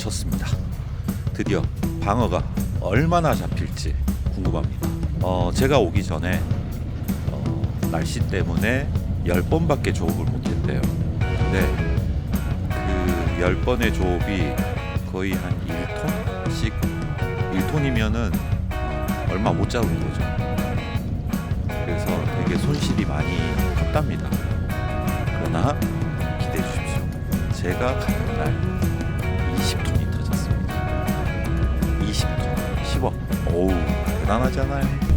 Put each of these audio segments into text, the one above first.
쳤습니다. 드디어 방어가 얼마나 잡힐지 궁금합니다. 어, 제가 오기 전에 어, 날씨 때문에 10번밖에 조업을 못했대요. 근데 그 10번의 조업이 거의 한 1톤씩 1톤이면은 얼마 못 잡은 거죠. 그래서 되게 손실이 많이 컸답니다. 그러나 기대해 주십시오. 제가 어우 대단하잖아요.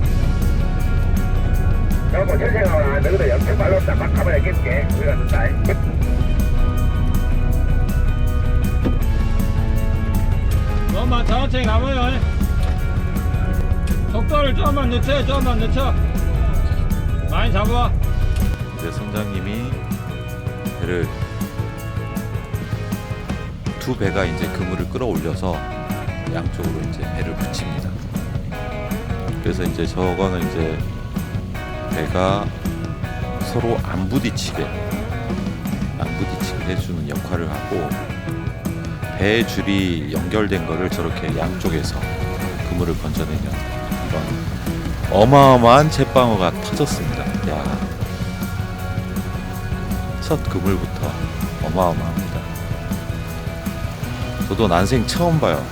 조금만 천천히 가봐요. 속도를 좀만 늦춰 좀만 늦춰. 많이 잡아. 이제 선장님이 배를 두 배가 이제 그물을 끌어올려서 양쪽으로 이제 배를 붙입니다. 그래서 이제 저거는 이제 배가 서로 안 부딪히게 안 부딪히게 해주는 역할을 하고 배 줄이 연결된 거를 저렇게 양쪽에서 그물을 건져내는 이런 어마어마한 제방어가 터졌습니다. 야, 첫 그물부터 어마어마합니다. 저도 난생 처음 봐요.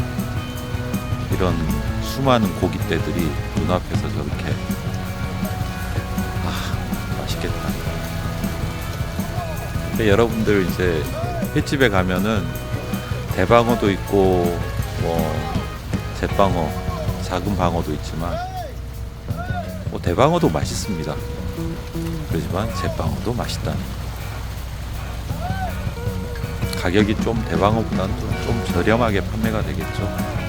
이런 수많은 고깃대들이 눈앞에서 저렇게 아 맛있겠다. 근데 여러분들 이제 횟집에 가면은 대방어도 있고 뭐 잿방어, 작은 방어도 있지만 뭐 대방어도 맛있습니다. 그렇지만 잿방어도 맛있다는 가격이 좀 대방어보다는 좀, 좀 저렴하게 판매가 되겠죠.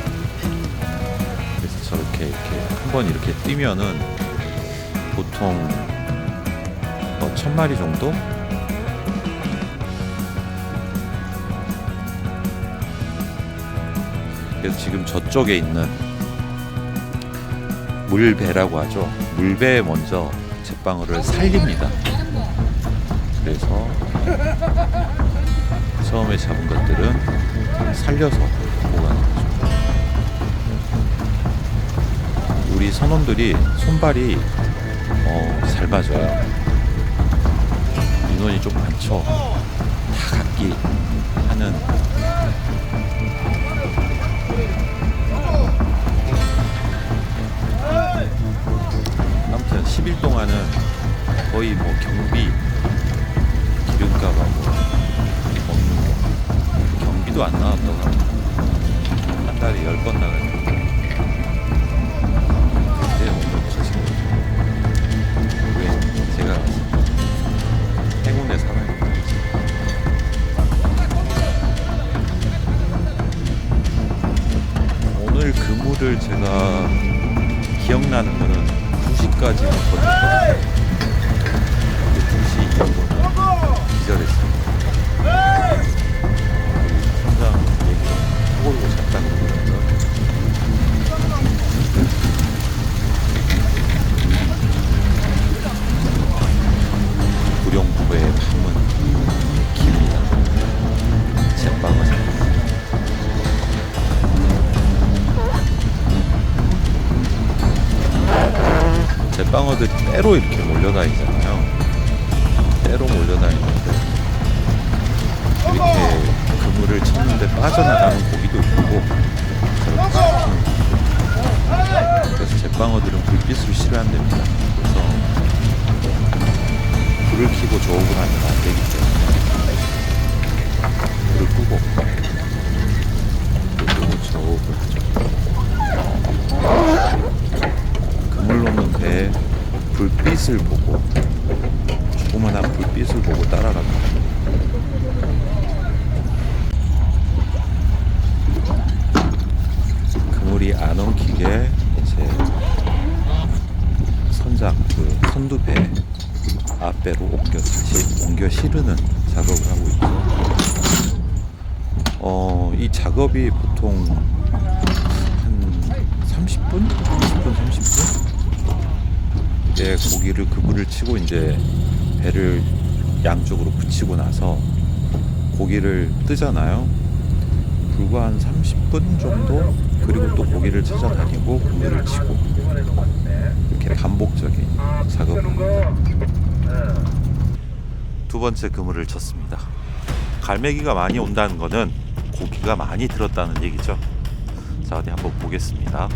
저렇게 이렇게 한 번 이렇게 뛰면은 보통 어, 천 마리 정도? 그래서 지금 저쪽에 있는 물배라고 하죠. 물배에 먼저 제방어를 살립니다. 그래서 처음에 잡은 것들은 살려서 우리 선원들이 손발이 어, 잘 맞아요. 인원이 좀 많죠. 다 각기 하는 아무튼 10일 동안은 거의 뭐 경비 기름값하고 거 경비도 안 합니다. 한 달에 10번 나가요. 제가 행운의 사나이 오늘 그물을 제가 기억나는 거는 2시까지는 버텼거든요. 근데 2시 이후로는 기절했어요. 때로 이렇게 몰려다니잖아요. 때로 몰려다니는데 이렇게 그물을 쳤는데 빠져나가는 고기도 있고 그래서 제빵어들은 불빛을 싫어한답니다. 그래서 불을 켜고 조업을 하면 안 되기 때문에 불을 끄고 끄고 조업을 하죠. 그물 놓는 배에 불빛을 보고 조그만한 불빛을 보고 따라갑니다. 그물이 안 엉키게 이제 선장 그 선두배 앞배로 옮겨 다시 옮겨 실으는 작업을 하고 있죠. 어, 이 작업이 보통 한 30분? 20분, 30분? 이제 고기를 그물을 치고 이제 배를 양쪽으로 붙이고 나서 고기를 뜨잖아요. 불과 한 30분 정도 그리고 또 고기를 찾아다니고 그물을 치고 이렇게 반복적인 작업입니다. 두 번째 그물을 쳤습니다. 갈매기가 많이 온다는 거는 고기가 많이 들었다는 얘기죠. 자 어디 한번 보겠습니다.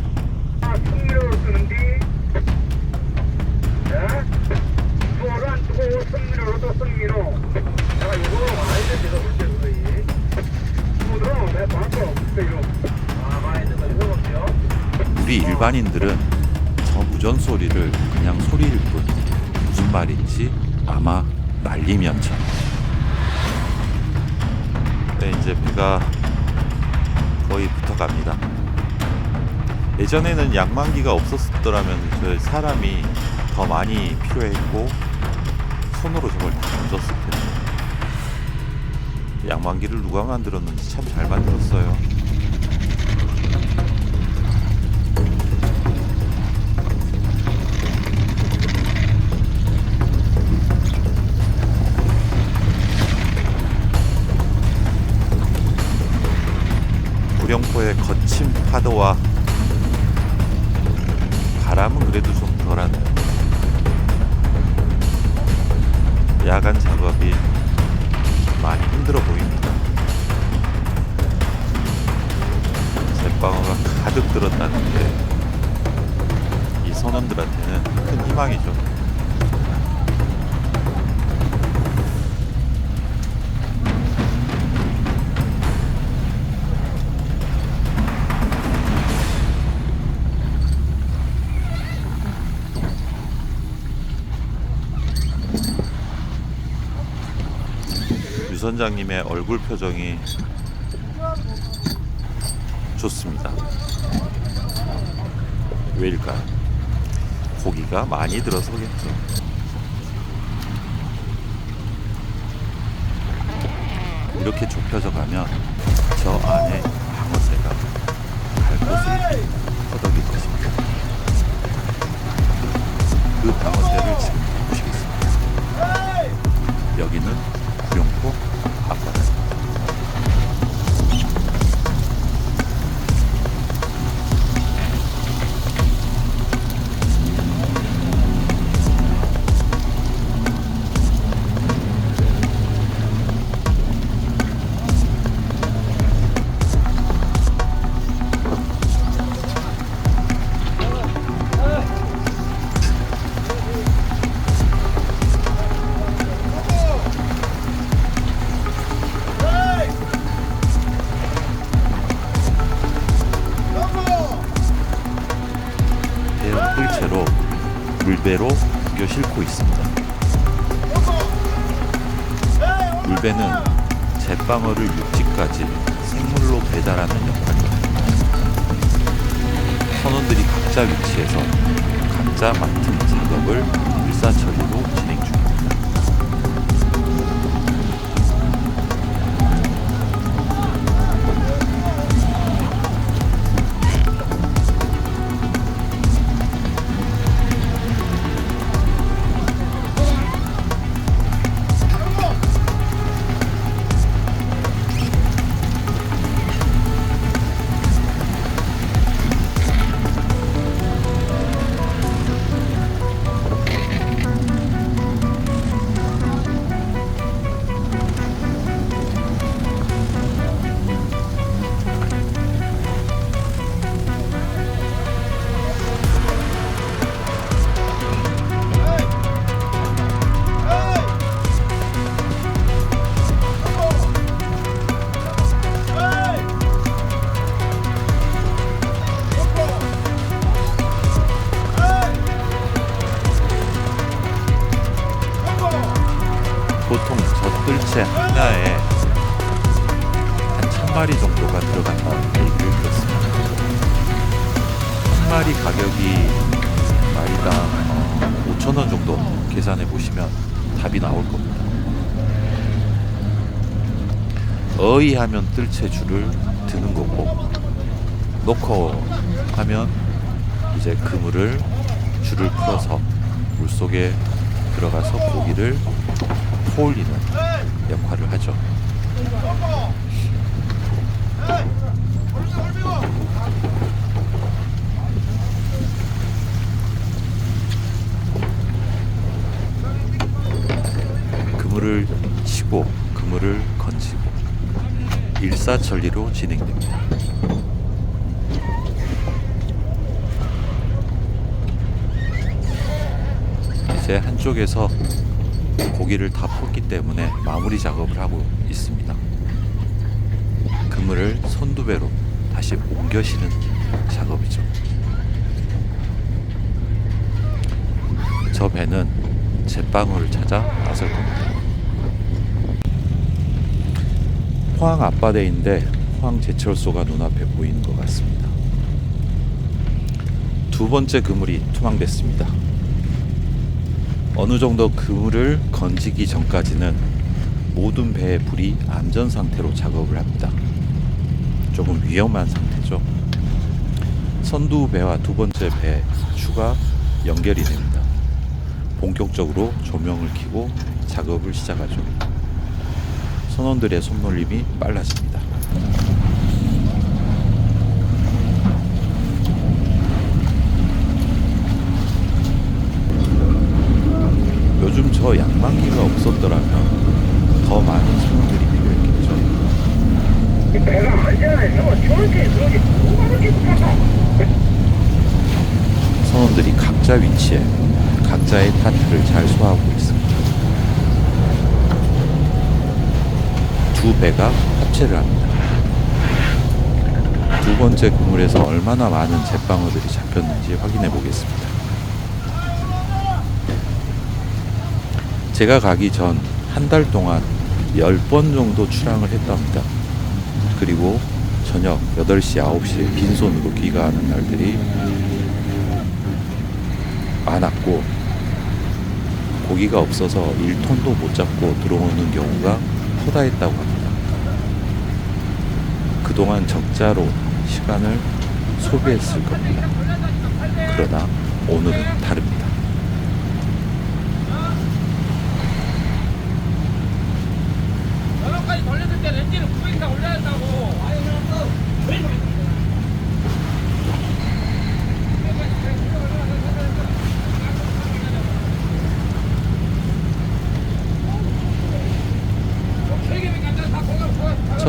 아 우리 일반인들은 저 무전 소리를 그냥 소리일 뿐 무슨 말인지 아마 날리면서 네 이제 배가 거의 붙어갑니다. 예전에는 양만기가 없었더라면 저 사람이 더 많이 필요했고 손으로 저걸 다 던졌을 텐데 양만기를 누가 만들었는지 참 잘 만들었어요 구룡포의 거친 파도와 바람은 그래도 좀 덜하네요. 야간 작업이 많이 힘들어 보입니다. 잿방어가 가득 들었다는 게 이 선원들한테는 큰 희망이죠. 유 선장님의 얼굴 표정이 좋습니다. 왜일까요? 고기가 많이 들어서겠죠. 이렇게 좁혀져 가면 저 안에 방어새가 갈 곳을 허덕일 것입니다. 그 방어새를 지금 물배는 잿방어를 육지까지 생물로 배달하는 역할을 합니다. 선원들이 각자 위치에서 각자 맡은 작업을 일사천리 답이 나올 겁니다. 어이 하면 뜰채 줄을 드는 거고 놓고 하면 이제 그물을 줄을 풀어서 물 속에 들어가서 고기를 포올리는 역할을 하죠. 그물을 치고 그물을 건지고 일사천리로 진행됩니다. 이제 한쪽에서 고기를 다 폈기 때문에 마무리 작업을 하고 있습니다. 그물을 손두배로 다시 옮겨 시는 작업이죠. 저 배는 제빵어를 찾아 나설 겁니다. 포항 앞바다인데 포항 제철소가 눈앞에 보이는 것 같습니다. 두 번째 그물이 투망됐습니다. 어느 정도 그물을 건지기 전까지는 모든 배의 불이 안전 상태로 작업을 합니다. 조금 위험한 상태죠. 선두 배와 두 번째 배 추가 연결이 됩니다. 본격적으로 조명을 켜고 작업을 시작하죠. 선원들의 손놀림이 빨라집니다. 요즘 저 양만기가 없었더라면 더 많은 선원들이 필요했겠죠. 이 배가 안전해서 저렇게 그렇게 못하다 선원들이 각자 위치에 각자의 타트를 잘 소화하고 있습니다. 두 배가 합체를 합니다. 두 번째 그물에서 얼마나 많은 제빵어들이 잡혔는지 확인해 보겠습니다. 제가 가기 전 한 달 동안 10번 정도 출항을 했답니다. 그리고 저녁 8시, 9시에 빈손으로 귀가하는 날들이 많았고 고기가 없어서 1톤도 못 잡고 들어오는 경우가 토다했다고 합니다. 그동안 적자로 시간을 소비했을 겁니다. 그러나 오늘은 다릅니다. 저녁까지 돌렸을 때 렌즈를 900이나 올려야 된다고. 아유, 그럼 왜 그래?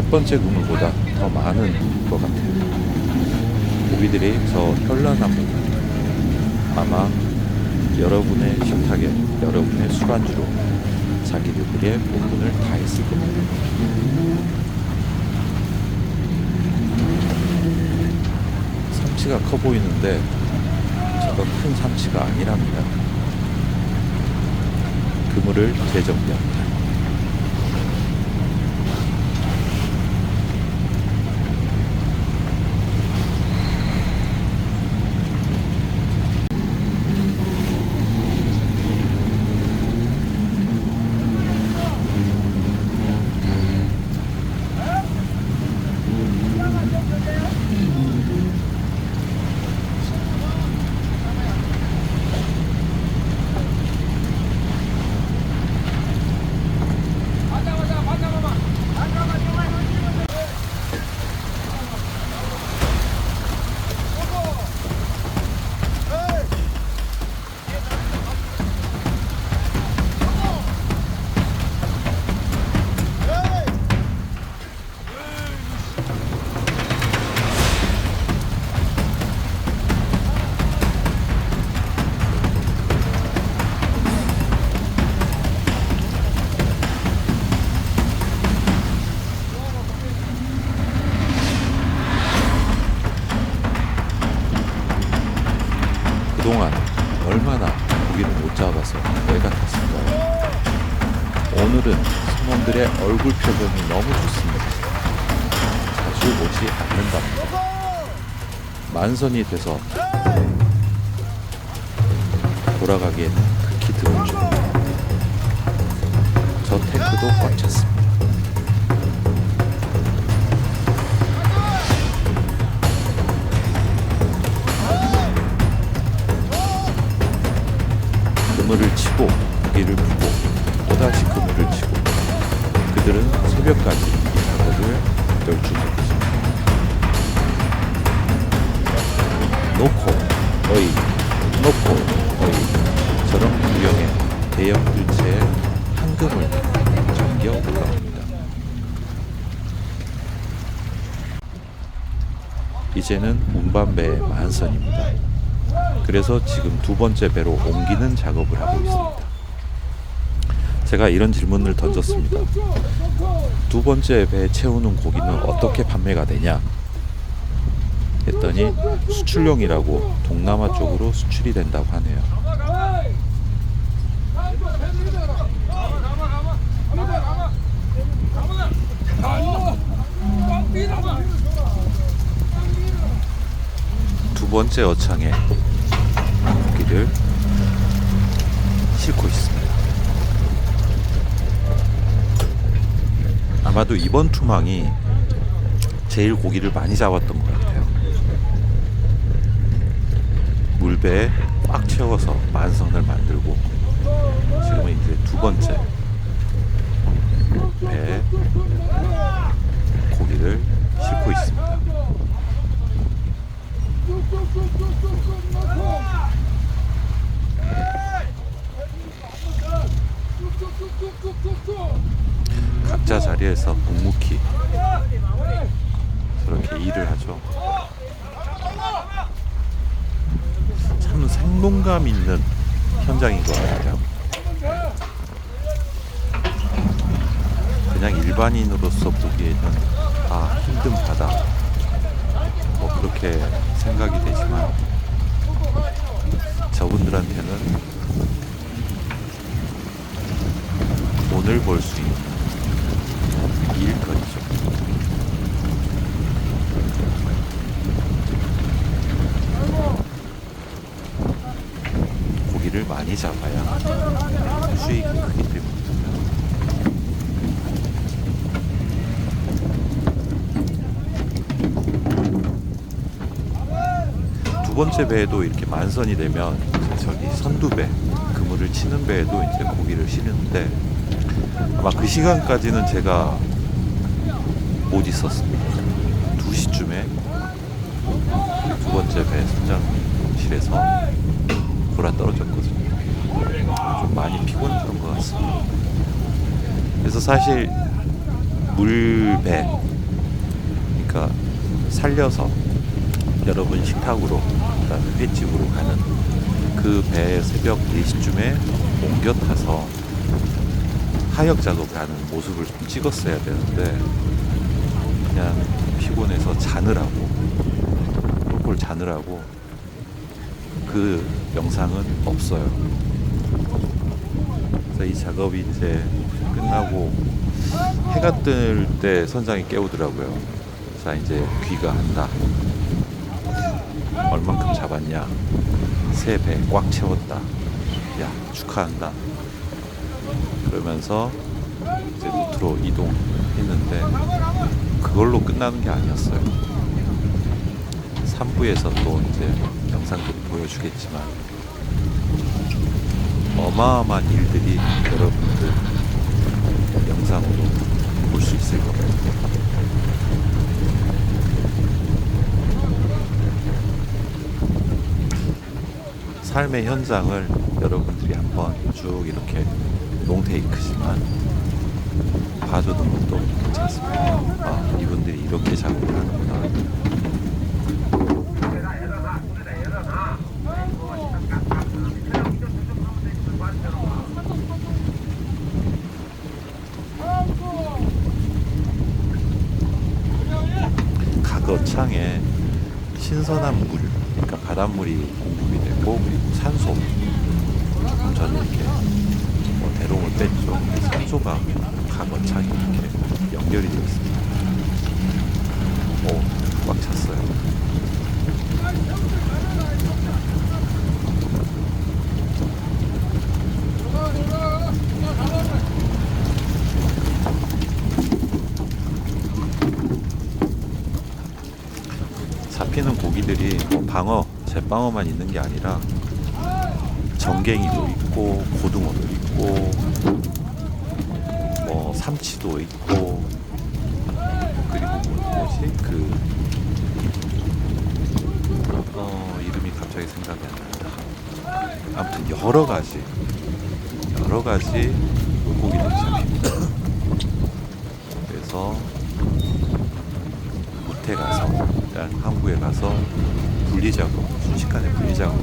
첫 번째 그물보다 더 많은 것 같아요. 고기들이 저 현란한 부분 아마 여러분의 식탁에 여러분의 술안주로 자기들의 본분을 다했을 겁니다. 삼치가 커 보이는데 저거 큰 삼치가 아니랍니다. 그물을 재정비합니다. 얼굴 표정이 너무 좋습니다. 자주 오지 않는답니다. 만선이 돼서 돌아가기에는 극히 드문 중입니다. 저 탱크도 꽉 찼습니다. 새벽까지 이것을 떨칠 수 있습니다. 놓고 어이 놓고 어이 저런 유형의 대형 물체의 한금을 잠겨 올라옵니다. 이제는 운반배의 만선입니다. 그래서 지금 두 번째 배로 옮기는 작업을 하고 있습니다. 제가 이런 질문을 던졌습니다. 두 번째 배에 채우는 고기는 어떻게 판매가 되냐? 했더니 수출용이라고 동남아 쪽으로 수출이 된다고 하네요. 두 번째 어창에 고기를 싣고 있습니다. 아마도 이번 투망이 제일 고기를 많이 잡았던 것 같아요. 물배에 꽉 채워서 만선을 만들고 지금은 이제 두 번째 배에 고기를 싣고 있습니다. 각자 자리에서 묵묵히 저렇게 일을 하죠. 참 생동감 있는 현장인 것 같아요. 그냥 일반인으로서 보기에는 아 힘든 바다 뭐 그렇게 생각이 되지만 저분들한테는 돈을 벌수 있는 일거리죠. 고기를 많이 잡아야 수익이 크기 때문입니다. 두 번째 배에도 이렇게 만선이 되면 저기 선두배 그물을 치는 배에도 이제 고기를 실는데 아마 그 시간까지는 제가 못 있었습니다. 2시쯤에 두 번째 배 선장실에서 돌아 떨어졌거든요. 좀 많이 피곤했던 것 같습니다. 그래서 사실 물배, 그러니까 살려서 여러분 식탁으로, 그다음에 횟집으로 가는 그 배 새벽 4시쯤에 옮겨 타서 하역 작업을 하는 모습을 좀 찍었어야 되는데 그냥 피곤해서 자느라고 꼴꼴 자느라고 그 영상은 없어요. 그래서 이 작업이 이제 끝나고 해가 뜰 때 선장이 깨우더라고요. 자 이제 귀가 한다. 얼만큼 잡았냐? 세 배 꽉 채웠다. 야 축하한다. 그러면서 이제 루트로 이동했는데 그걸로 끝나는 게 아니었어요. 3부에서 또 이제 영상들을 보여주겠지만 어마어마한 일들이 여러분들 영상으로 볼 수 있을 겁니다. 삶의 현장을 여러분들이 한번 쭉 이렇게 롱테이크지만 봐주는 것도 괜찮습니다. 아, 이분들이 이렇게 작업을 하는구나. 각 어창에 신선한 물, 그러니까 바닷물이 공급이 되고 그리고 산소. 조금 전에 이렇게 뭐 대롱을 뺐죠. 산소가 각 어창에 이렇게 연결이 되어 있습니다. 오, 꽉 찼어요. 잡히는 고기들이 뭐 방어, 제방어만 있는 게 아니라 정갱이도 있고 고등어도 있고 뭐 삼치도 있고 그리고 뭐- 뭐지 그 어 이름이 갑자기 생각이 안 난다. 아무튼 여러 가지 여러 가지 물고기들이 잡힙니다. 그래서 무태 가서 일단 항구에 가서 분리 작업 순식간에 분리 작업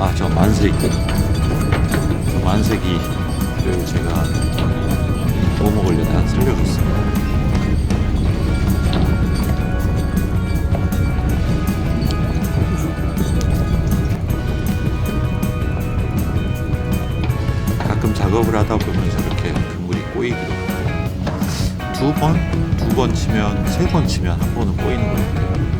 아 저 만세기 저 만세기를 제가 구워 먹으려다 살려줬습니다. 가끔 작업을 하다 보면 저렇게 그물이 꼬이기도 하고. 두 번, 두 번 치면 세 번 치면 한 번은 꼬이는 것 같아요.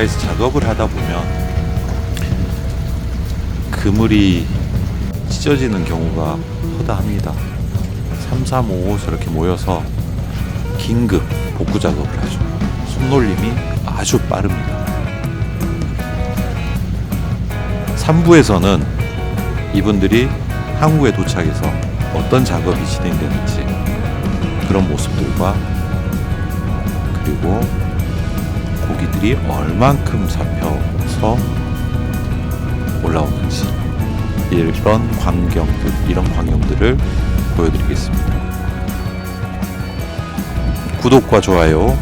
바다에서 작업을 하다 보면 그물이 찢어지는 경우가 허다합니다. 3, 3, 5, 5 저렇게 모여서 긴급 복구 작업을 하죠. 손놀림이 아주 빠릅니다. 3부에서는 이분들이 항구에 도착해서 어떤 작업이 진행되는지 그런 모습들과 그리고 고기들이 얼만큼 잡혀서 올라오는지 이런 광경들 이런 광경들을 보여드리겠습니다. 구독과 좋아요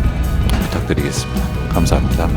부탁드리겠습니다. 감사합니다.